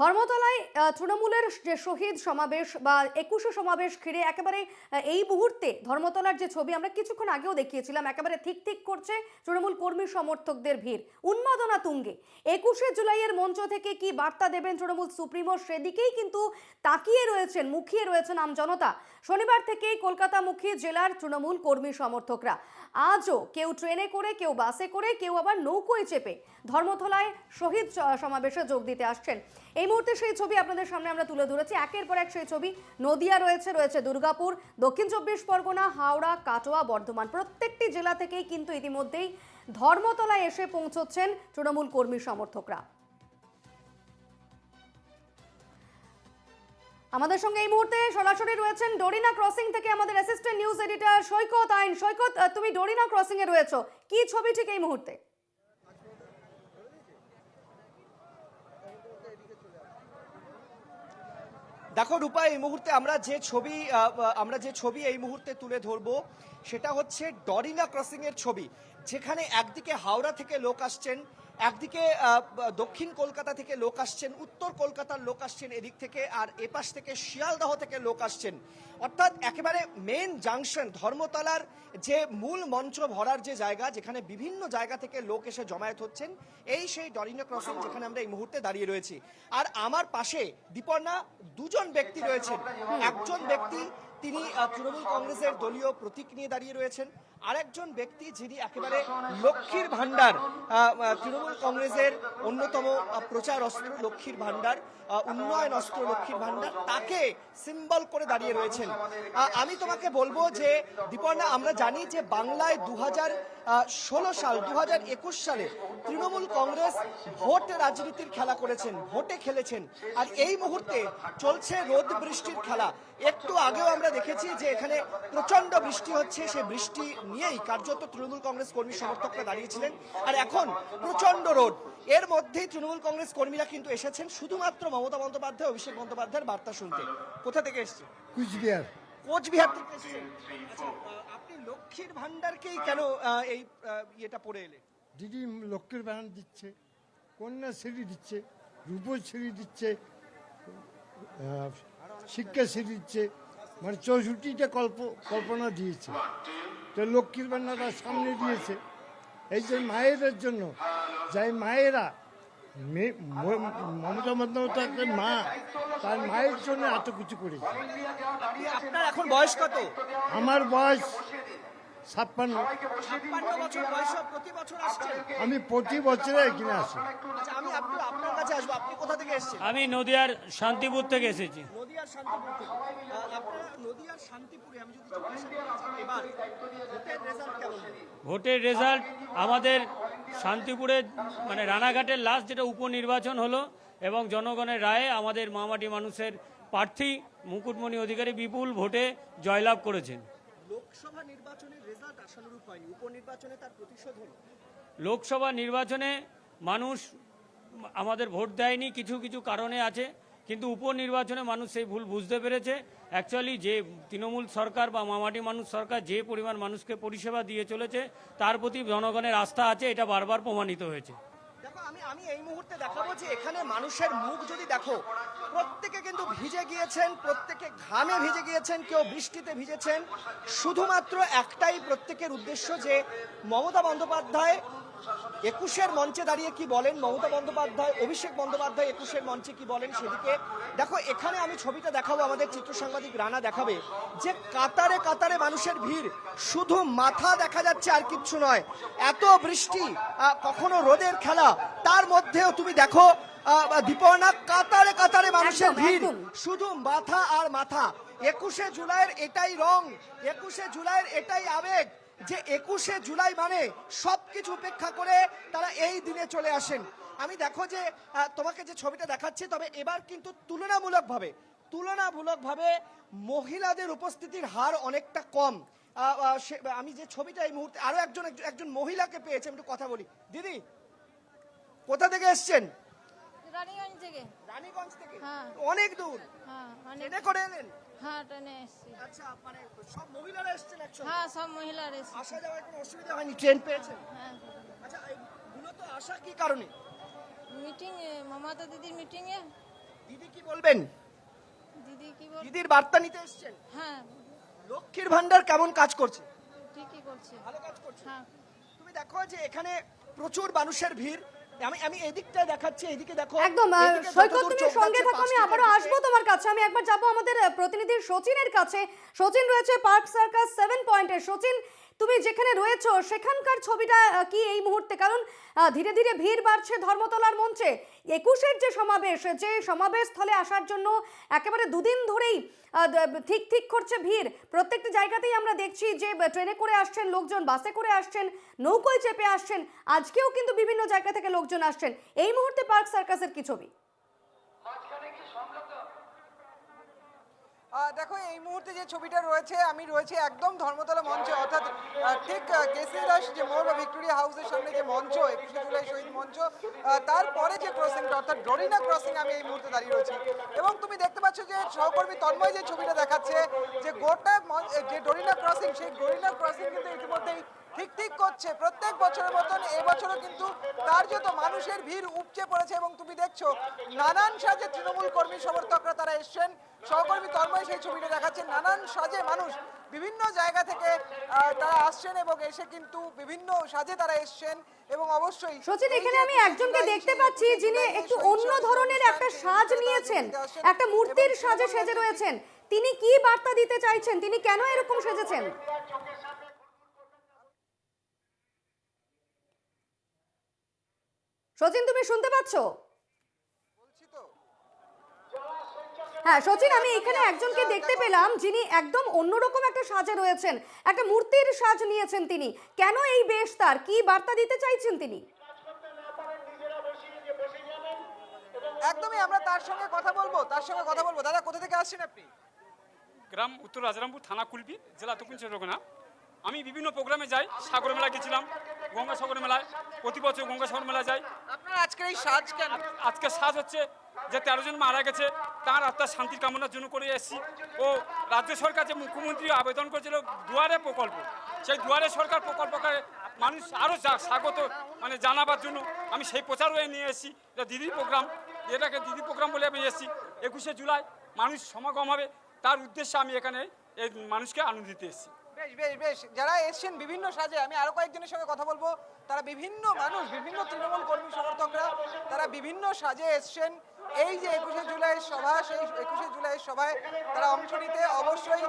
ধর্মতলায় তৃণমূলের যে শহীদ সমাবেশ বা একুশে সমাবেশ ঘিরে একেবারে এই মুহূর্তে ধর্মতলার যে ছবি আমরা কিছুক্ষণ আগেও দেখিয়েছিলাম, একেবারে ঠিক ঠিক করছে তৃণমূল কর্মী সমর্থকদের ভিড়। উন্মাদনা তুঙ্গে। একুশে জুলাইয়ের মঞ্চ থেকে কি বার্তা দেবেন তৃণমূল সুপ্রিমো? সেদিকেই কিন্তু তাকিয়ে রয়েছেন, মুখিয়ে রয়েছেন আমজনতা শনিবার থেকেই কলকাতামুখী জেলার তৃণমূল কর্মী সমর্থকরা। আজও কেউ ট্রেনে করে, কেউ বাসে করে, কেউ আবার নৌকোয় চেপে ধর্মতলায় শহীদ সমাবেশে যোগ দিতে আসছেন। এই মুহূর্তে সেই ছবি আপনাদের সামনে আমরা তুলে ধরেছি। একের পর এক সেই ছবি নদিয়া রয়েছে রয়েছে দুর্গাপুর, দক্ষিণ চব্বিশ পরগনা, হাওড়া, কাটোয়া, বর্ধমান। প্রত্যেকটি জেলা থেকেই কিন্তু ইতিমধ্যেই ধর্মতলায় এসে পৌঁছচ্ছেন তৃণমূল কর্মী সমর্থকরা। আমাদের সঙ্গে এই মুহূর্তে সরাসরি রয়েছেন ডোরিনা ক্রসিং থেকে আমাদের অ্যাসিস্ট্যান্ট নিউজ এডিটর সৈকত আইন। সৈকত তুমি ডোরিনা ক্রসিং এ রয়েছো। কি ছবি ঠিক এই মুহূর্তে? দেখো রূপা, এই মুহূর্তে আমরা যে ছবি আমরা যে ছবি এই মুহূর্তে তুলে ধরব, সেটা হচ্ছে ডরিনা ক্রসিং এর ছবি, যেখানে একদিকে হাওড়া থেকে লোক আসছেন একদিকে দক্ষিণ কলকাতা থেকে লোক আসছেন, উত্তর কলকাতার লোক আসছেন এদিক থেকে, আর এপাশ থেকে শিয়ালদহ থেকে লোক আসছেন। অর্থাৎ একেবারে মেন জাংশন ধর্মতলার যে মূল মঞ্চ ভরার যে জায়গা, যেখানে বিভিন্ন জায়গা থেকে লোক এসে জমায়েত হচ্ছেন, এই সেই ডরিনা ক্রসিং যেখানে আমরা এই মুহূর্তে দাঁড়িয়ে রয়েছি। আর আমার পাশে দীপর্ণা, দুজন ব্যক্তি রয়েছেন। একজন ব্যক্তি তিনি তৃণমূল কংগ্রেসের দলীয় প্রতীক নিয়ে দাঁড়িয়ে রয়েছেন। আরেকজন ব্যক্তি যিনি একেবারে লক্ষ্মীর আহ, তৃণমূল কংগ্রেসের অন্যতম প্রচার অস্ত্র লক্ষ্মীর ভান্ডার উন্নয়ন অস্ত্র লক্ষ্মীর ভান্ডার তাকে সিম্বল করে দাঁড়িয়ে রয়েছেন। আমি তোমাকে বলব যে দীপর্ণা আমরা জানি যে বাংলায় দু ষোলো সাল দু একুশ সালে তৃণমূল কংগ্রেস ভোট রাজনীতির খেলা করেছেন ভোটে খেলেছেন। আর এই মুহূর্তে চলছে রোদ বৃষ্টির খেলা। একটু আগেও আমরা দেখেছি যে এখানে প্রচণ্ড বৃষ্টি হচ্ছে। সেই বৃষ্টি নিয়েই কার্যত তৃণমূল কংগ্রেস কর্মী সমর্থকরা দাঁড়িয়েছিলেন। আর এখন প্রচণ্ড রোদ। এর মধ্যেই তৃণমূল কংগ্রেস কর্মীরা কিন্তু এসেছেন শুধুমাত্র মমতা বন্দ্যোপাধ্যায় অভিষেক বন্দ্যোপাধ্যায়ের বার্তা শুনতে। কোথা থেকে এসছে কুচবিহার। কোচবিহার থেকে এসেছেন। আচ্ছা, আপনি লক্ষ্মীর ভান্ডারকেই কেন এই ইয়েটা পড়ে এলেন? দিদি লক্ষ্মীর বানান দিচ্ছে কন্যাশ্রী দিচ্ছে রূপশ্রী দিচ্ছে শিক্ষাশ্রী দিচ্ছে মানে চৌষট্টিটা কল্প কল্পনা দিয়েছে। তো লক্ষ্মীর ভান্ডার সামনে দিয়েছে। এই যে মায়েদের জন্য যাই মায়েরা মমতা বন্দ্যোপাধ্যায়ের মা তার মায়ের জন্য এত কিছু করেছে। আপনার এখন বয়স কত? আমার বয়স ছাপ্পান্ন। ছাপ্পান্ন বছর বয়সে প্রতি বছর আসছেন আমি প্রতি বছরে এখানে আসি। আচ্ছা আমি আপনি আপনার কাছে আসব আপনি কোথা থেকে এসেছেন? আমি নদিয়ার শান্তিপুর থেকে এসেছি। নদিয়ার শান্তিপুর থেকে। আপনারা নদিয়ার শান্তিপুরে আমি যদি জিজ্ঞাসা করি এবার ভোটের রেজাল্ট কেমন ভোটের রেজাল্ট আমাদের শান্তিপুরে মানে রানাঘাটের লাস্ট যেটা উপনির্বাচন হলো এবং জনগণের রায়ে আমাদের মামাটি মানুষের প্রার্থী মুকুটমণি অধিকারী বিপুল ভোটে জয়লাভ করেছেন। লোকসভা নির্বাচনের রেজাল্ট আশানুরূপ হয়নি উপনির্বাচনে তার প্রতিশোধ লোকসভা নির্বাচনে মানুষ আমাদের ভোট দেয়নি, কিছু কিছু কারণে আছে, কিন্তু উপনির্বাচনে মানুষ সেই ভুল বুঝতে পেরেছে। অ্যাকচুয়ালি যে তৃণমূল সরকার বা মামাটি মানুষ সরকার যে পরিমাণ মানুষকে পরিষেবা দিয়ে চলেছে, তার প্রতি জনগণের আস্থা আছে, এটা বারবার প্রমাণিত হয়েছে। আমি আমি এই মুহূর্তে দেখাবো যে এখানে মানুষের মুখ যদি দেখো, প্রত্যেকে কিন্তু ভিজে গিয়েছেন, প্রত্যেকে ঘামে ভিজে গিয়েছেন, কেউ বৃষ্টিতে ভিজেছেন। শুধুমাত্র একটাই প্রত্যেকের উদ্দেশ্য যে মমতা বন্দ্যোপাধ্যায় একুশের মঞ্চে দাঁড়িয়ে কি বলেন? মমতা বন্দ্যোপাধ্যায় অভিষেক বন্দ্যোপাধ্যায় একুশের মঞ্চে কি বলেন সেদিকে? দেখো এখানে আমি ছবিটা দেখাবো আমাদের চিত্র সাংবাদিক রানা দেখাবে। যে কাতারে কাতারে মানুষের ভিড় শুধু মাথা দেখা যাচ্ছে আর কিচ্ছু নয়। এত বৃষ্টি কখনো রোদের খেলা তার মধ্যেও তুমি দেখো দীপর্ণা কাতারে কাতারে মানুষের ভিড়। শুধু মাথা আর মাথা। একুশে জুলাইয়ের এটাই রং একুশে জুলাইয়ের এটাই আবেগ যে একুশে জুলাই মানে সব কিছু উপেক্ষা করে তারা এই দিনে চলে আসেন। আমি দেখো যে তোমাকে যে ছবিটা দেখাচ্ছি তবে এবার কিন্তু তুলনামূলকভাবে তুলনামূলকভাবে মহিলাদের উপস্থিতির হার অনেকটা কম। আমি যে ছবিটা এই মুহূর্তে আরও একজন একজন- একজন মহিলাকে পেয়েছি আমি একটু কথা বলি। দিদি কোথা থেকে এসছেন? রানীগঞ্জ থেকে। রানীগঞ্জ থেকে? হ্যাঁ। অনেক দূর। হ্যাঁ করে এলেন? হ্যাঁ ট্রেনে এসছি। আচ্ছা মানে সব মহিলারা এসেছেন একসঙ্গে? হ্যাঁ সব মহিলার এসছি। আসা যাওয়ায় কোনো অসুবিধা হয়নি? ট্রেন পেয়েছেন? হ্যাঁ আচ্ছা এই মূলত আসা কি কারণে? মিটিং মমতা দিদির দিদি কি বলবেন? দিদি কি বল দিদির বার্তা নিতে এসছেন? হ্যাঁ। লক্ষ্মীর ভান্ডার কেমন কাজ করছে? ঠিকই করছে ভালো কাজ করছে? হ্যাঁ। তুমি দেখো যে এখানে প্রচুর মানুষের ভিড়। আমি আমি এদিকটা দেখাচ্ছি এদিকে দেখো। একদম সৈকত তুমি সঙ্গে থাকো আমি আবারও আসব তোমার কাছে। আমি একবার যাব আমাদের প্রতিনিধি সচিনের কাছে। সচিন রয়েছে পার্ক সার্কাস সেভেন পয়েন্টে সচিন তুমি যেখানে রয়েছো, সেখানকার ছবিটা কি এই মুহূর্তে? কারণ ধীরে ধীরে ভিড় বাড়ছে ধর্মতলার মঞ্চে। একুশের যে সমাবেশ যে সমাবেশ স্থলে আসার জন্য একেবারে দুদিন ধরেই ঠিক ঠিক করছে ভিড়। প্রত্যেকটি জায়গাতেই আমরা দেখছি যে ট্রেনে করে আসছেন লোকজন, বাসে করে আসছেন, নৌকোয় চেপে আসছেন। আজকেও কিন্তু বিভিন্ন জায়গা থেকে লোকজন আসছেন। এই মুহূর্তে পার্ক সার্কাসের কি ছবি? দেখো, এই মুহূর্তে যে ছবিটা রয়েছে, আমি রয়েছে একদম ধর্মতলা মঞ্চে, অর্থাৎ ঠিক কেসি দাস যে মোড় বা ভিক্টোরিয়া হাউসের সামনে যে মঞ্চ, একুশে জুলাই শহীদ মঞ্চ তারপরে যে ক্রসিংটা অর্থাৎ ডরিনা ক্রসিং আমি এই মুহূর্তে দাঁড়িয়ে রয়েছি। এবং তুমি দেখতে পাচ্ছ যে সহকর্মী তন্ময় যে ছবিটা দেখাচ্ছে, যে গোটা যে ডরিনা ক্রসিং, সেই ডরিনা ক্রসিং কিন্তু ইতিমধ্যেই ঠিক ঠিক করছে। প্রত্যেক বছরের মতন এবছরও কিন্তু কার্যত মানুষের ভিড় উপচে পড়েছে এবং তুমি দেখছ নানান সাজে তৃণমূল কর্মী সমর্থকরা তারা এসছেন। সহকর্মী তন্ময় সেই ছবিটা দেখাচ্ছে নানান সাজে মানুষ বিভিন্ন জায়গা থেকে তারা আসছেন এবং এসে কিন্তু বিভিন্ন সাজে তারা এসছেন এবং অবশ্যই সচিন এখানে আমি একজনকে দেখতে পাচ্ছি যিনি একটু অন্য ধরনের একটা সাজ নিয়েছেন একটা মূর্তির সাজে সেজে রয়েছেন। তিনি কি বার্তা দিতে চাইছেন? তিনি কেন এরকম সেজেছেন? সচিন তুমি শুনতে পাচ্ছ? হ্যাঁ সচিন আমি এখানে একজনকে দেখতে পেলাম যিনি একদম অন্যরকম একটা সাজে রয়েছেন। একটা মূর্তির সাজ নিয়েছেন তিনি। কেন এই বেশ তার? কি বার্তা দিতে চাইছেন তিনি? একদমই আমরা তার সঙ্গে কথা বলব তার সঙ্গে কথা বলব। দাদা কোথা থেকে আসছেন আপনি? গ্রাম উত্তর রাজারামপুর থানা কুলপি জেলা দক্ষিণ পরগনা আমি বিভিন্ন প্রোগ্রামে যাই সাগর মেলা গেছিলাম। গঙ্গা সাগর মেলায় প্রতি বছর গঙ্গা সাগর মেলা যাই। আপনার আজকের এই সাজ কেন? আজকে সাজ হচ্ছে যে তেরো জন মারা গেছে তার আত্মার শান্তির কামনার জন্য করে এসেছি। ও রাজ্য সরকার যে মুখ্যমন্ত্রী আবেদন করেছিল দুয়ারে প্রকল্প সেই দুয়ারে সরকার প্রকল্পকে মানুষ আরও স্বাগত মানে জানাবার জন্য আমি সেই প্রচার হয়ে নিয়ে এসেছি। এটা দিদির প্রোগ্রাম এটাকে দিদি প্রোগ্রাম বলে আমি এসেছি। একুশে জুলাই মানুষ সমাগম হবে তার উদ্দেশ্যে আমি এখানে এই মানুষকে আনন্দ দিতে এসেছি বেশ বেশ বেশ। যারা এসছেন বিভিন্ন সাজে, আমি আরও কয়েকজনের সঙ্গে কথা বলব। তারা বিভিন্ন মানুষ, বিভিন্ন তৃণমূল কর্মী সমর্থকরা, তারা বিভিন্ন সাজে এসছেন। এই যে একুশে জুলাই সভা, সেই একুশে জুলাই সভায় তারা অংশ নিতে অবশ্যই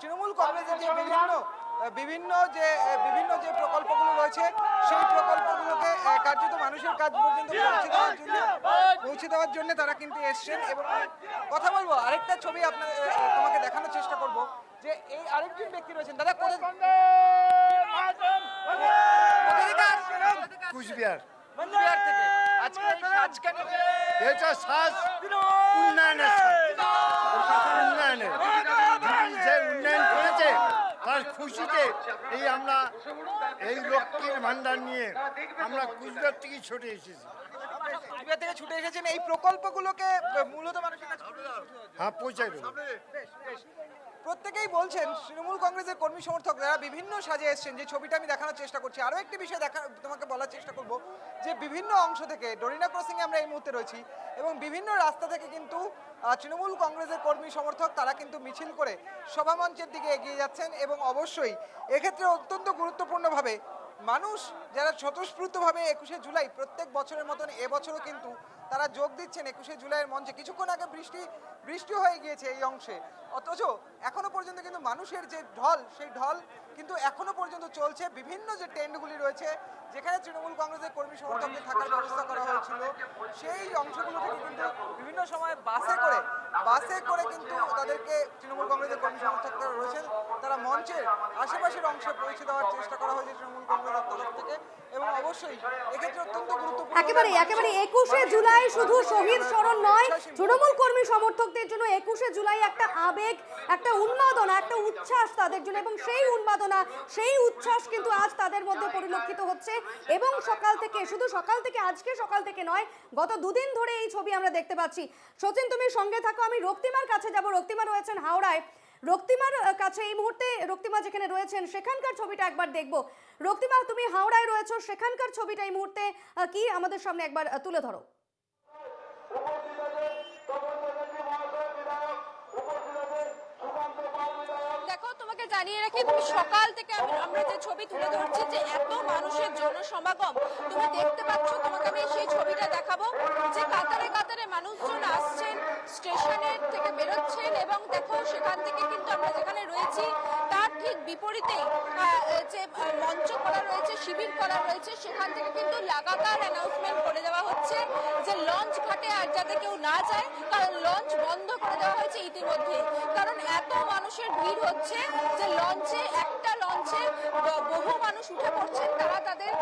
তৃণমূল কংগ্রেসের যে বিভিন্ন বিভিন্ন যে বিভিন্ন যে প্রকল্পগুলো রয়েছে সেই প্রকল্পগুলোকে কার্যত মানুষের কাজ পর্যন্ত পৌঁছে দেওয়ার জন্য পৌঁছে দেওয়ার জন্য তারা কিন্তু এসছেন এবং কথা বলব আরেকটা ছবি আপনাদের তোমাকে দেখানোর চেষ্টা করব যে এই আরেকজন ব্যক্তি রয়েছেন। দাদা কোথা? কুচবিহার। কুচবিহার থেকে। আজকে এই সাজ কেন? এটা শ্বাস উন্নয়নের। উন্নয়নের দিদি যে উন্নয়ন করেছে তার খুশিতে এই আমরা এই লক্ষ্মীর ভান্ডার নিয়ে আমরা কুচবিহার থেকে ছুটে এসেছি কুচবিহার থেকে ছুটে এসেছেন এই প্রকল্পগুলোকে মূলত মানুষের কাছে। হ্যাঁ পৌঁছাই দেবো। প্রত্যেকেই বলছেন, তৃণমূল কংগ্রেসের কর্মী সমর্থকরা বিভিন্ন সাজে এসছেন। যে ছবিটা আমি দেখানোর চেষ্টা করছি, আরও একটি বিষয় দেখা, তোমাকে বলার চেষ্টা করব, যে বিভিন্ন অংশ থেকে, ডরিনা ক্রসিংয়ে আমরা এই মুহূর্তে রয়েছি এবং বিভিন্ন রাস্তা থেকে কিন্তু তৃণমূল কংগ্রেসের কর্মী সমর্থক তারা কিন্তু মিছিল করে সভামঞ্চের দিকে এগিয়ে যাচ্ছেন এবং অবশ্যই এক্ষেত্রে অত্যন্ত গুরুত্বপূর্ণভাবে মানুষ যারা স্বতঃস্ফূর্তভাবে একুশে জুলাই প্রত্যেক বছরের মতন এবছরও কিন্তু তারা যোগ দিচ্ছেন একুশে জুলাইয়ের মঞ্চে। কিছুক্ষণ আগে বৃষ্টি বৃষ্টি হয়ে গিয়েছে এই অংশে। অথচ এখনও পর্যন্ত কিন্তু মানুষের যে ঢল সেই ঢল কিন্তু এখনও পর্যন্ত চলছে। বিভিন্ন যে টেন্টগুলি রয়েছে যেখানে তৃণমূল কংগ্রেসের কর্মী সমর্থকদের থাকার ব্যবস্থা করা হয়েছিল সেই অংশগুলো থেকে কিন্তু বিভিন্ন সময় বাসে করে বাসে করে কিন্তু তাদেরকে তৃণমূল কংগ্রেসের কর্মী সমর্থকরা রয়েছেন। তারা মঞ্চের আশেপাশের অংশে পৌঁছে দেওয়ার চেষ্টা করা হয়েছে তৃণমূল কংগ্রেসের তরফ থেকে এবং অবশ্যই এক্ষেত্রে অত্যন্ত গুরুত্বপূর্ণ একেবারে একেবারে একুশে জুলাই শুধু শহীদ স্মরণ নয় তৃণমূল কর্মী সমর্থকদের জন্য একুশে জুলাই একটা আবেগ একটা উন্মাদনা, একটা উচ্ছ্বাস তাদের জন্য এবং সেই উন্মাদনা, সেই উচ্ছ্বাস কিন্তু আজ তাদের মধ্যে পরিলক্ষিত হচ্ছে। এবং সকাল থেকে, শুধু সকাল থেকে, আজকে সকাল থেকে নয়, গত দুদিন ধরে এই ছবি আমরা দেখতে পাচ্ছি। সচিন, তুমি সঙ্গে থাকো, আমি রক্তিমার কাছে যাব। রক্তিমা রয়েছেন হাওড়ায়। রক্তিমার কাছে এই মুহূর্তে রক্তিমা যেখানে রয়েছেন, সেখানকার ছবিটা একবার দেখব। রক্তিমা, তুমি হাওড়ায় রয়েছো, সেখানকার ছবিটা এই মুহূর্তে কি আমাদের সামনে একবার তুলে ধরো। জানিয়ে রাখি, তুমি সকাল থেকে আমি- আমরা যে ছবি তুলে ধরছি যে এত মানুষের জনসমাগম তুমি দেখতে পাচ্ছ, তোমাকে আমি সেই ছবিটা দেখাবো যে কাতারে কাতারে মানুষজন আসছেন স্টেশনের থেকে বেরোচ্ছেন এবং দেখো সেখান থেকে কিন্তু আমরা যেখানে রয়েছি, তার ঠিক বিপরীতেই যে মঞ্চ করা রয়েছে, শিবির করা রয়েছে, সেখান থেকে কিন্তু লাগাতার অ্যানাউন্সমেন্ট করে দেওয়া হচ্ছে যে লঞ্চ ঘাটে আর যায়, কারণ লঞ্চ বন্ধ করে দেওয়া হয়েছে ইতিমধ্যে কারণ এত মানুষের ভিড় হচ্ছে যে লঞ্চে একটা লঞ্চে বহু মানুষ উঠে পড়ছেন তারা তাদের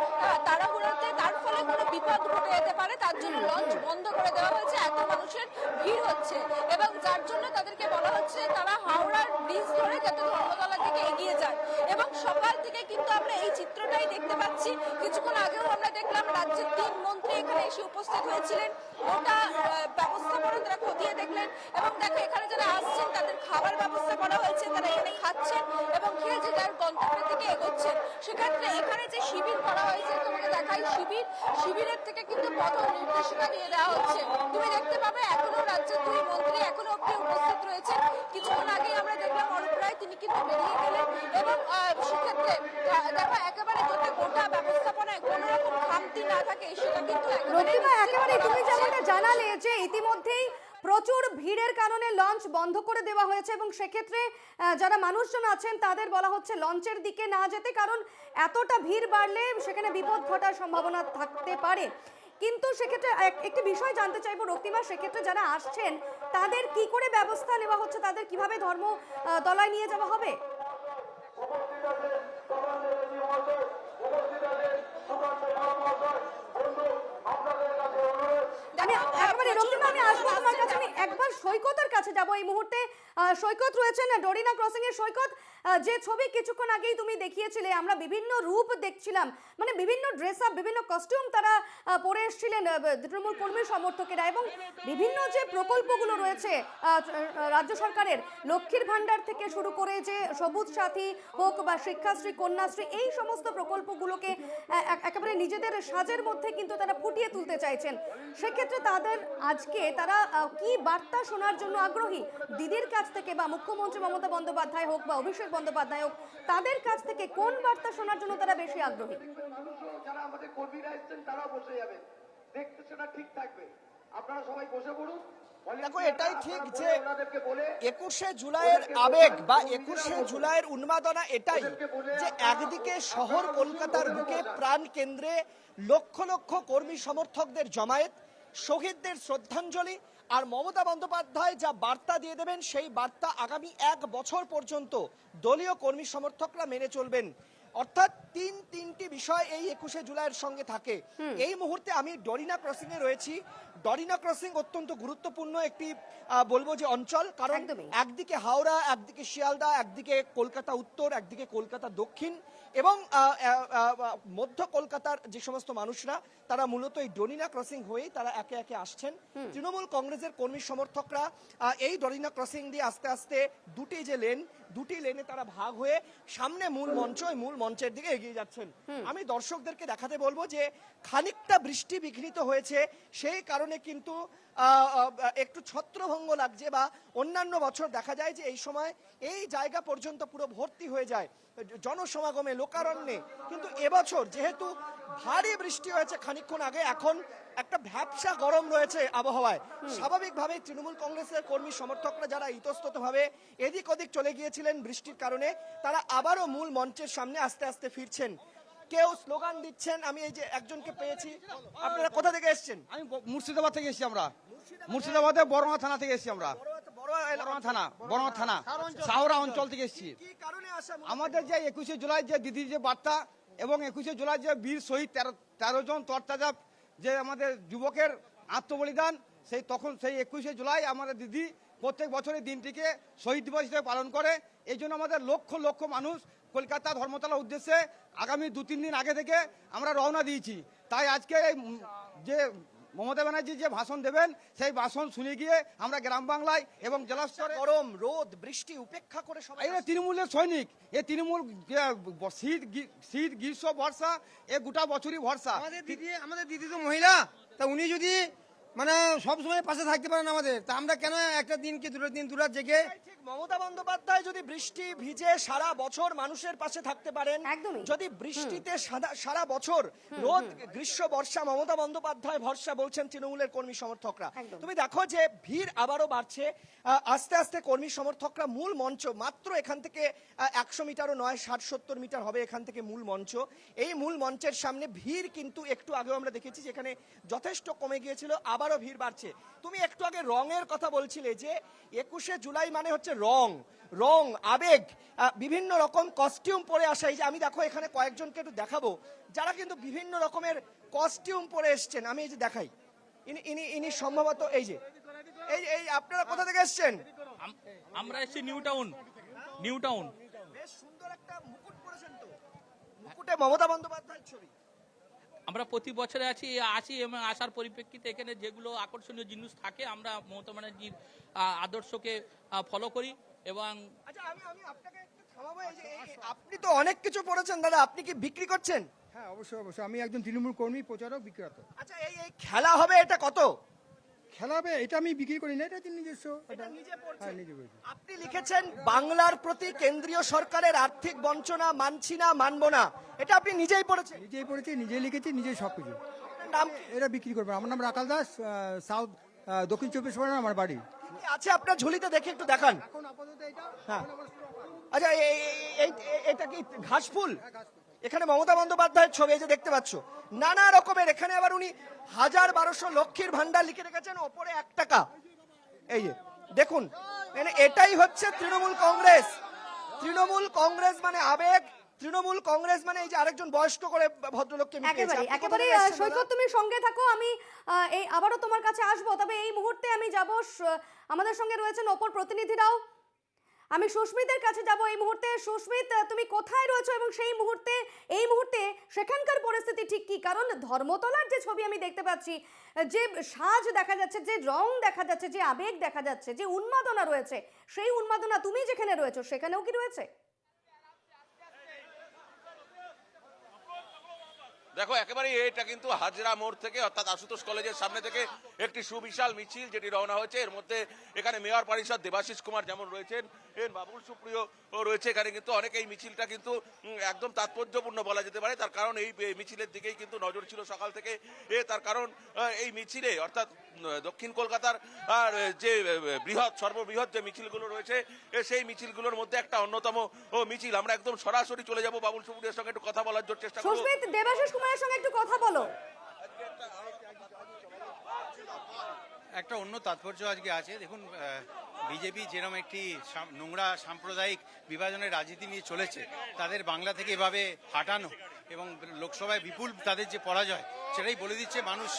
তাড়াহুড়োতে, তার ফলে কোনো বিপদ ঘটে যেতে পারে। তার জন্য লঞ্চ বন্ধ করে দেওয়া হয়েছে, এত মানুষের ভিড় হচ্ছে। এবং যার জন্য তাদেরকে বলা হচ্ছে তারা হাওড়ার ব্রিজ ধরে যাতে ধর্মতলা থেকে এগিয়ে যায়। এবং সকাল থেকে কিন্তু আমরা এই চিত্রটাই দেখতে পাচ্ছি। কিছুক্ষণ আগেও আমরা দেখলাম রাজ্যের তিন মন্ত্রী এখানে এসে উপস্থিত হয়েছিলেন। ওটা আহ, ব্যবস্থাপনা তারা খতিয়ে দেখলেন এবং দেখো এখানে যারা আসছেন তাদের খাবার ব্যবস্থা করা হয়েছে তারা এখানে খাচ্ছেন এবং খেয়ে যে যার গন্তব্যের দিকে এগোচ্ছেন। সেক্ষেত্রে এখানে যে শিবির করা হয়েছে তোমাকে দেখাই শিবির। শিবিরের থেকে কিন্তু পথ নির্দেশিকা দিয়ে দেওয়া হচ্ছে। তুমি দেখতে পাবে এখনও রাজ্যের দুই মন্ত্রী এখনও অব্দি উপস্থিত রয়েছেন। কিছুক্ষণ আগে আমরা দেখলাম অরূপ রায় তিনি কিন্তু বেরিয়ে গেলেন এবং সেক্ষেত্রে দেখো একেবারে গোটা ব্যবস্থাপনায় কোনো রকম খামতি না থাকে সেটা কিন্তু একেবারে করা তুমি জানালে যে ইতিমধ্যেই প্রচুর ভিড়ের কারণে লঞ্চ বন্ধ করে দেওয়া হয়েছে এবং সেক্ষেত্রে যারা মানুষজন আছেন তাদের বলা হচ্ছে লঞ্চের দিকে না যেতে কারণ এতটা ভিড় বাড়লে সেখানে বিপদ ঘটার সম্ভাবনা থাকতে পারে। কিন্তু সেক্ষেত্রে এক- একটি বিষয় জানতে চাইব রক্তিমা, সেক্ষেত্রে যারা আসছেন, তাদের কি করে ব্যবস্থা নেওয়া হচ্ছে? তাদের কীভাবে ধর্ম তলায় নিয়ে যাওয়া হবে? আমি আসব। তোমার কাছে আমি একবার সৈকতের কাছে যাব এই মুহূর্তে। সৈকত রয়েছেন ডরিনা ক্রসিং এর সৈকত। যে ছবি কিছুক্ষণ আগেই তুমি দেখিয়েছিলে, আমরা বিভিন্ন রূপ দেখছিলাম মানে বিভিন্ন ড্রেস আপ বিভিন্ন কস্টিউম তারা পরে এসেছিলেন তৃণমূল কর্মী সমর্থকেরা এবং বিভিন্ন যে প্রকল্পগুলো রয়েছে রাজ্য সরকারের, লক্ষ্মীর ভান্ডার থেকে শুরু করে যে সবুজ সাথী হোক বা শিক্ষাশ্রী, কন্যাশ্রী, এই সমস্ত প্রকল্পগুলোকে এক- একেবারে নিজেদের সাজের মধ্যে কিন্তু তারা ফুটিয়ে তুলতে চাইছেন। সেক্ষেত্রে তাদের আজকে তারা কি বার্তা শোনার জন্য আগ্রহী? দিদির কাছ থেকে বা মুখ্যমন্ত্রী মমতা বন্দ্যোপাধ্যায় হোক বা অভিষেক বন্দ্যোপাধ্যায় হোক তাদের কাছ থেকে কোন বার্তা শোনার জন্য তারা বেশি আগ্রহী? যারা আমাদের কর্মীরা এসছেন তারাও বসে যাবেন। দেখতে সেটা ঠিক থাকবে। আপনারা সবাই বসে পড়ুন। দেখো এটাই ঠিক যে একুশে জুলাইয়ের আবেগ বা একুশে জুলাইয়ের উন্মাদনা এটাই যে একদিকে শহর কলকাতার বুকে প্রাণ কেন্দ্রে লক্ষ লক্ষ কর্মী সমর্থকদের জমায়েত শহীদদের শ্রদ্ধাঞ্জলি আর মমতা বন্দ্যোপাধ্যায় যা বার্তা দিয়ে দেবেন, সেই বার্তা আগামী এক বছর পর্যন্ত দলীয় কর্মী সমর্থকরা মেনে চলবেন। অর্থাৎ তিন তিনটি বিষয় এই একুশে জুলাইয়ের সঙ্গে থাকে। এই মুহূর্তে আমি ডরিনা ক্রসিং এ রয়েছি। ডরিনা ক্রসিং অত্যন্ত গুরুত্বপূর্ণ একটি বলব যে অঞ্চল। কারণ একদিকে হাওড়া একদিকে শিয়ালদা একদিকে কলকাতা উত্তর একদিকে কলকাতা দক্ষিণ এবং মধ্য কলকাতার যে সমস্ত মানুষরা তারা মূলত এই ডরিনা ক্রসিং হয়েই তারা একে একে আসছেন। তৃণমূল কংগ্রেসের কর্মী সমর্থকরা এই ডরিনা ক্রসিং দিয়ে আস্তে আস্তে দুটি যে লেন দুটি লেনে তারা ভাগ হয়ে সামনে মূল মঞ্চ ওই মূল মঞ্চের দিকে এগিয়ে যাচ্ছেন। আমি দর্শকদেরকে দেখাতে বলব যে খানিকটা বৃষ্টি বিঘ্নিত হয়েছে সেই কারণে কিন্তু একটু ছত্রভঙ্গ লাগছে বা অন্যান্য বছর দেখা যায় যে এই সময় এই জায়গা পর্যন্ত পুরো ভর্তি হয়ে যায় জনসমাগমে লোকারণ্যে। কিন্তু এবছর যেহেতু ভারী বৃষ্টি হয়েছে খানিক্ষণ আগে এখন একটা ভ্যাবসা গরম রয়েছে আবহাওয়ায়। স্বাভাবিকভাবে তৃণমূল কংগ্রেসের কর্মী সমর্থকরা যারা ইতস্ততভাবে এদিক ওদিক চলে গিয়েছিলেন বৃষ্টির কারণে তারা আবারও মূল মঞ্চের সামনে আস্তে আস্তে ফিরছেন। কেউ স্লোগান দিচ্ছেন আমি এই যে একজনকে পেয়েছি। আপনারা কোথা থেকে এসেছেন? আমি মুর্শিদাবাদ থেকে এসেছি আমরা। মুর্শিদাবাদে বড়মা থানা থেকে এসেছি আমরা। থানা বড়মা থানা শাহরা অঞ্চল থেকে এসেছি। কি কারণে আসা আমাদের যে একুশে জুলাই যে দিদির যে বার্তা এবং একুশে জুলাই যে বীর শহীদ তেরো তেরো জন তরতাজা যে আমাদের যুবকের আত্মবলিদান, সেই তখন সেই একুশে জুলাই আমাদের দিদি প্রত্যেক বছর এই দিনটিকে শহীদ দিবস হিসেবে পালন করে। এই জন্য আমাদের লক্ষ লক্ষ মানুষ কলকাতা ধর্মতলার উদ্দেশ্যে আগামী দু তিন দিন আগে থেকে আমরা রওনা দিয়েছি। তাই আজকে এই যে মমতা ব্যানার্জি যে ভাষণ দেবেন সেই ভাষণ শুনে গিয়ে আমরা গ্রাম বাংলায় এবং জেলা স্তরে গরম রোদ বৃষ্টি উপেক্ষা করে সবাই এই তৃণমূলের সৈনিক এ তৃণমূল শীত শীত গ্রীষ্ম ভরসা এ গোটা বছরই ভরসা। আমাদের দিদি আমাদের দিদি তো মহিলা তা উনি যদি মানে সব সময় পাশে থাকতে পারেন আমাদের। তা আমরা কেন একটা দিনকে দুটো দিন দুরাত জেগে ঠিক মমতা বন্দ্যোপাধ্যায় যদি বৃষ্টি ভিজে সারা বছর মানুষের পাশে থাকতে পারেন যদি বৃষ্টিতে সারা বছর রোদ গ্রীষ্ম বর্ষা মমতা বন্দ্যোপাধ্যায় ভরসা বলছেন তৃণমূলের কর্মী সমর্থকরা। তুমি দেখো যে ভিড় আবারও বাড়ছে। আহ, আস্তে আস্তে কর্মী সমর্থকরা মূল মঞ্চ মাত্র এখান থেকে একশো মিটারও নয় ষাট সত্তর মিটার হবে এখান থেকে মূল মঞ্চ। এই মূল মঞ্চের সামনে ভিড় কিন্তু একটু আগেও আমরা দেখেছি যেখানে যথেষ্ট কমে গিয়েছিল। আবারও ভিড় বাড়ছে। তুমি একটু আগে রঙের কথা বলছিলে যে একুশে জুলাই মানে হচ্ছে রং রং আবেগ বিভিন্ন রকম কস্টিউম পরে আসা। এই যে আমি দেখো এখানে কয়েকজনকে একটু দেখাবো যারা কিন্তু বিভিন্ন রকমের কস্টিউম পরে এসছেন। আমি এই যে দেখাই। ইনি ইনি ইনি সম্ভবত এই যে এই এই আপনারা কোথা থেকে এসছেন? আমরা এসেছি নিউ টাউন নিউ টাউন। বেশ সুন্দর একটা মুকুট পরেছেন তো। মুকুটে মমতা বন্দ্যোপাধ্যায়ের ছবি। আমরা প্রতি বছরে আছি আসি এবং আসার পরিপ্রেক্ষিতে এখানে যেগুলো আকর্ষণীয় জিনিস থাকে আমরা মমতা ব্যানার্জির আদর্শকে ফলো করি এবং আচ্ছা আমি আমি আপনাকে একটু থামাবো আপনি তো অনেক কিছু পড়েছেন দাদা আপনি কি বিক্রি করছেন? হ্যাঁ অবশ্যই অবশ্যই। আমি একজন তৃণমূল কর্মী প্রচারক বিক্রেতা। আচ্ছা এই এই খেলা হবে এটা কত? খেলাবে এটা আমি বিক্রি করি না এটা নিজস্ব? হ্যাঁ আপনি লিখেছেন বাংলার প্রতি কেন্দ্রীয় সরকারের আর্থিক বঞ্চনা মানছি না মানবো না। এটা আপনি নিজেই পড়েছেন? নিজেই পড়েছি নিজেই লিখেছি নিজেই সব কিছু। নাম এটা বিক্রি করব আমার নাম রাকাল দাস সাউথ দক্ষিণ চব্বিশ পরগনা আমার বাড়ি। আছে আপনার ঝুলিতে? দেখে একটু দেখান। এখন আপাতত এটা হ্যাঁ। আচ্ছা এটা কি ঘাস ফুল। এখানে মমতা বন্দ্যোপাধ্যায়ের ছবি এই যে দেখতে পাচ্ছ নানা রকমের এখানে আবার উনি হাজার বারোশো লক্ষীর ভান্ডার লিখে রেখেছেন ওপরে এক টাকা এই যে দেখুন মানে এটাই হচ্ছে তৃণমূল কংগ্রেস তৃণমূল কংগ্রেস মানে আবেগ তৃণমূল কংগ্রেস মানে এই যে আরেকজন বয়স্ক করে ভদ্রলোককে। একেবারে একেবারে? সৈকত তুমি সঙ্গে থাকো আমি এই আবারও তোমার কাছে আসব তবে এই মুহূর্তে আমি যাব আমাদের সঙ্গে রয়েছেন অপর প্রতিনিধিরাও আমি সুস্মিতের কাছে যাব এই মুহূর্তে। সুস্মিত, তুমি কোথায় রয়েছো এবং সেই মুহূর্তে, এই মুহূর্তে সেখানকার পরিস্থিতি ঠিক কি? কারণ ধর্মতলার যে ছবি আমি দেখতে পাচ্ছি, যে সাজ দেখা যাচ্ছে, যে রং দেখা যাচ্ছে, যে আবেগ দেখা যাচ্ছে, যে উন্মাদনা রয়েছে, সেই উন্মাদনা তুমি যেখানে রয়েছো, সেখানেও কি রয়েছে? দেখো একেবারে এটা কিন্তু হাজরা মোড় থেকে, অর্থাৎ আশুতোষ কলেজের সামনে থেকে একটি সুবিশাল মিছিল যেটি রওনা হয়েছে। এর মধ্যে এখানে মেয়র পরিষদ দেবাশিস কুমার যেমন রয়েছেন, এর বাবুল সুপ্রিয় রয়েছে। এখানে কিন্তু অনেক এই মিছিলটা কিন্তু একদম তাৎপর্যপূর্ণ বলা যেতে পারে। তার কারণ এই মিছিলের দিকেই কিন্তু নজর ছিল সকাল থেকে। এ, তার কারণ এই মিছিলে, অর্থাৎ দক্ষিণ কলকাতার আর যে বৃহৎ সর্ববৃহৎ যে মিছিলগুলো রয়েছে সেই মিছিলগুলোর মধ্যে একটা অন্যতম ও মিছিল। আমরা একদম সরাসরি চলে যাব বাবুল সুপ্রিয়র সঙ্গে একটু কথা বলার জন্য চেষ্টা করব। সুস্মিত দেবাশিস কুমারের সঙ্গে একটু কথা বলো। একটা অন্য তাৎপর্য আজকে আছে। দেখুন বিজেপি যেরকম একটি সাম- নোংরা সাম্প্রদায়িক বিভাজনের রাজনীতি নিয়ে চলেছে তাদের বাংলা থেকে এভাবে হাঁটানো এবং লোকসভায় বিপুল তাদের যে পরাজয় সেটাই বলে দিচ্ছে মানুষ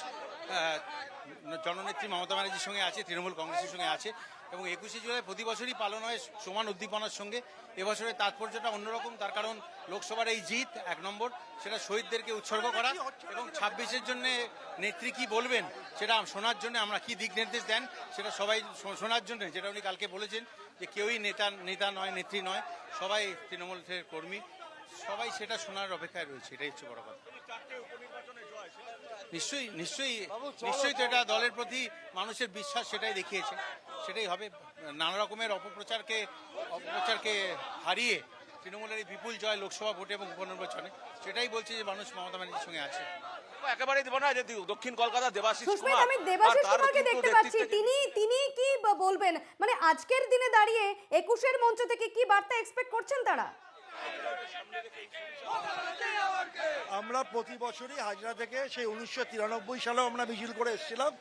জননেত্রী মমতা ব্যানার্জির সঙ্গে আছে, তৃণমূল কংগ্রেসের সঙ্গে আছে এবং একুশে জুলাই প্রতি বছরই পালন হয় সমান উদ্দীপনার সঙ্গে। এবছরের তাৎপর্যটা অন্যরকম, তার কারণ লোকসভার এই জিত এক নম্বর, সেটা শহীদদেরকে উৎসর্গ করা এবং ছাব্বিশের জন্য নেত্রী কি বলবেন, সেটা শোনার জন্য আমরা কি দিক নির্দেশ দেন, সেটা সবাই শোনার জন্য, যেটা উনি কালকে বলেছেন যে কেউই নেতা নেতা নয়, নেত্রী নয়, সবাই তৃণমূলের কর্মী, সবাই সেটা শোনার অপেক্ষায় রয়েছে, এটাই হচ্ছে বড় কথা। নিশ্চয়ই নিশ্চয়ই নিশ্চয়ই তো এটা দলের প্রতি মানুষের বিশ্বাস সেটাই দেখিয়েছে। সেটাই হবে। নানা রকমের অপপ্রচারকে অপপ্রচারকে হারিয়ে তৃণমূলের এই বিপুল জয় লোকসভা ভোটে এবং উপনির্বাচনে সেটাই বলছে যে মানুষ মমতা ব্যানার্জির সঙ্গে আছে। একেবারেই দেবো না যে দক্ষিণ কলকাতা দেবাশিস কুমার আমি দেবাশিস কুমারকে দেখতে পাচ্ছি। তিনি তিনি কি বলবেন? মানে আজকের দিনে দাঁড়িয়ে একুশের মঞ্চ থেকে কি বার্তা এক্সপেক্ট করছেন তারা? আমরা প্রতি বছরই হাজরা থেকে সেই উনিশশো তিরানব্বই সালেও আমরা মিছিল করে এসেছিলাম।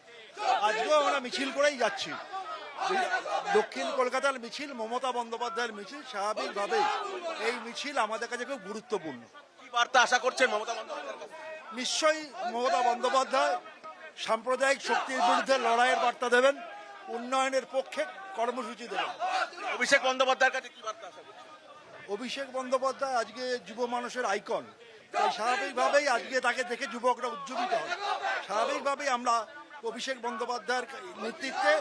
আজকেও আমরা মিছিল করেই যাচ্ছি। দক্ষিণ কলকাতার মিছিল মমতা বন্দ্যোপাধ্যায়ের মিছিল স্বাভাবিকভাবেই এই মিছিল আমাদের কাছে খুব গুরুত্বপূর্ণ। কি বার্তা আশা করছেন মমতা নিশ্চয়ই মমতা বন্দ্যোপাধ্যায় সাম্প্রদায়িক শক্তির বিরুদ্ধে লড়াইয়ের বার্তা দেবেন উন্নয়নের পক্ষে কর্মসূচি দেবেন। অভিষেক বন্দ্যোপাধ্যায়ের কাছে কি বার্তা আশা করছেন? অভিষেক বন্দ্যোপাধ্যায় আজকে যুব মানুষের আইকন। তাই স্বাভাবিকভাবেই আজকে তাকে দেখে যুবকরা উজ্জীবিত হয় স্বাভাবিকভাবেই আমরা অভিষেক বন্দ্যোপাধ্যায়ের নেতৃত্বে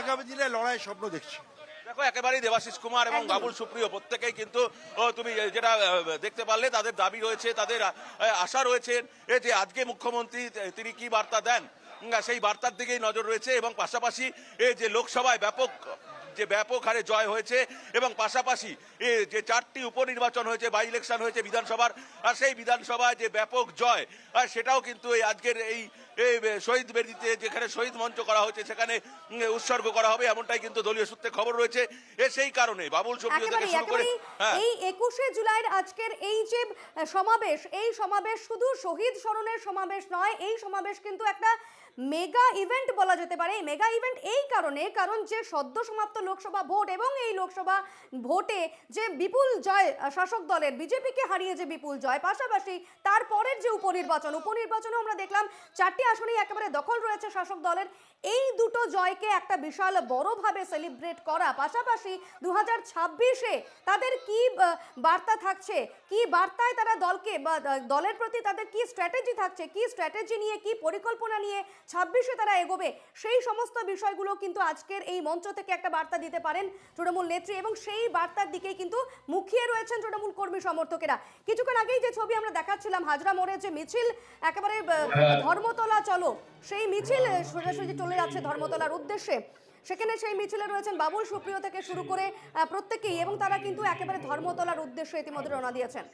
আগামী দিনে লড়াইয়ের স্বপ্ন দেখছি। দেখো একেবারেই দেবাশিস কুমার এবং বাবুল সুপ্রিয় প্রত্যেকেই কিন্তু তুমি যেটা দেখতে পারলে তাদের দাবি রয়েছে তাদের আশা রয়েছে এ যে আজকে মুখ্যমন্ত্রী তিনি কি বার্তা দেন? সেই বার্তার দিকেই নজর রয়েছে এবং পাশাপাশি এই যে লোকসভায় ব্যাপক যে ব্যাপক হারে জয় হয়েছে এবং পাশাপাশি যে চারটি উপনির্বাচন হয়েছে বাই ইলেকশন হয়েছে বিধানসভার, আর সেই বিধানসভায় যে ব্যাপক জয় সেটাও কিন্তু এই আজকের এই এই শহীদ বেদিতে যেখানে শহীদ মঞ্চ করা হয়েছে সেখানে উৎসর্গ করা হবে এমনটাই কিন্তু দলীয় সূত্রে খবর রয়েছে। এ সেই কারণে বাবুল সুপ্রিয় থেকে শুরু করে হ্যাঁ। এই একুশে জুলাইয়ের আজকের এই যে সমাবেশ এই সমাবেশ শুধু শহীদ স্মরণের সমাবেশ নয় এই সমাবেশ কিন্তু একটা মেগা ইভেন্ট বলা যেতে পারে। এই মেগা ইভেন্ট এই কারণে কারণ যে সদ্য সমাপ্ত লোকসভা ভোট এবং এই লোকসভা ভোটে যে বিপুল জয় শাসক দলের বিজেপিকে হারিয়ে যে বিপুল জয় পাশাপাশি তারপরের যে উপনির্বাচন উপনির্বাচনে আমরা দেখলাম চারটি আসনেই একেবারে দখল রয়েছে শাসক দলের। এই দুটো জয়কে একটা বিশাল বড়ভাবে সেলিব্রেট করা। পাশাপাশি দু হাজার ছাব্বিশে তাদের কি বার্তা থাকছে? কি বার্তায় তারা দলকে বা দলের প্রতি তাদের কি স্ট্র্যাটেজি থাকছে? কি স্ট্র্যাটেজি নিয়ে কি পরিকল্পনা নিয়ে ছাব্বিশে তারা এগোবে? সেই সমস্ত বিষয়গুলো কিন্তু আজকের এই মঞ্চ থেকে একটা বার্তা দিতে পারেন তৃণমূল নেত্রী এবং সেই বার্তার দিকেই কিন্তু মুখিয়ে রয়েছেন তৃণমূল কর্মী সমর্থকেরা। কিছুক্ষণ আগেই যে ছবি আমরা দেখাচ্ছিলাম হাজরা মোড়ে যে মিছিল একেবারে আহ, ধর্মতলা চলো। সেই মিছিল সোজাসুজি চলে যাচ্ছে ধর্মতলার উদ্দেশ্যে। সেখানে সেই মিছিলে রয়েছেন বাবুল সুপ্রিয় থেকে শুরু করে প্রত্যেকেই এবং তারা কিন্তু একেবারে ধর্মতলার উদ্দেশ্যে ইতিমধ্যে রওনা দিয়েছেন।